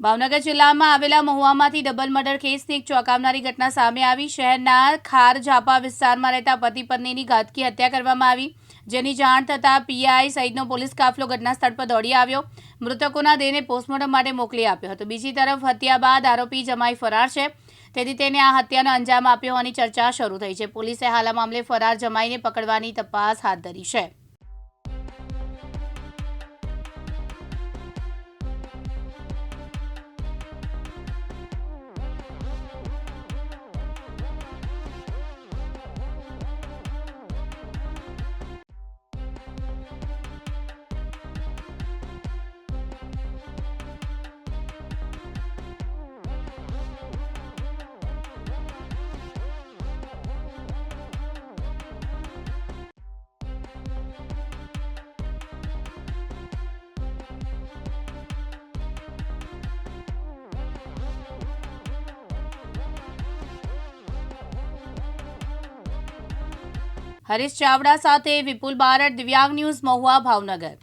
ભાવનગર જિલ્લામાં આવેલા મહુવામાંથી double murder કેસની એક ચોંકાવનારી ઘટના સામે આવી. શહેરના ખાર ઝાપા વિસ્તારમાં રહેતા પતિ પત્નીની ઘાતકી હત્યા કરવામાં આવી. જેની જાણ થતાં પીઆઈ સહિતનો પોલીસ કાફલો ઘટના સ્થળ પર દોડી આવ્યો. મૃતકોના દેહને પોસ્ટમોર્ટમ માટે મોકલી આપ્યો હતો. બીજી તરફ હત્યા બાદ આરોપી જમાઈ ફરાર છે. તેથી તેને આ હત્યાનો અંજામ આપ્યો હોવાની ચર્ચા શરૂ થઈ છે. પોલીસે હાલ મામલે ફરાર જમાઈને પકડવાની તપાસ હાથ ધરી છે. હરીશ ચાવડા સાથે વિપુલ બારડ દિવ્યાંગ ન્યૂઝ મહુવા ભાવનગર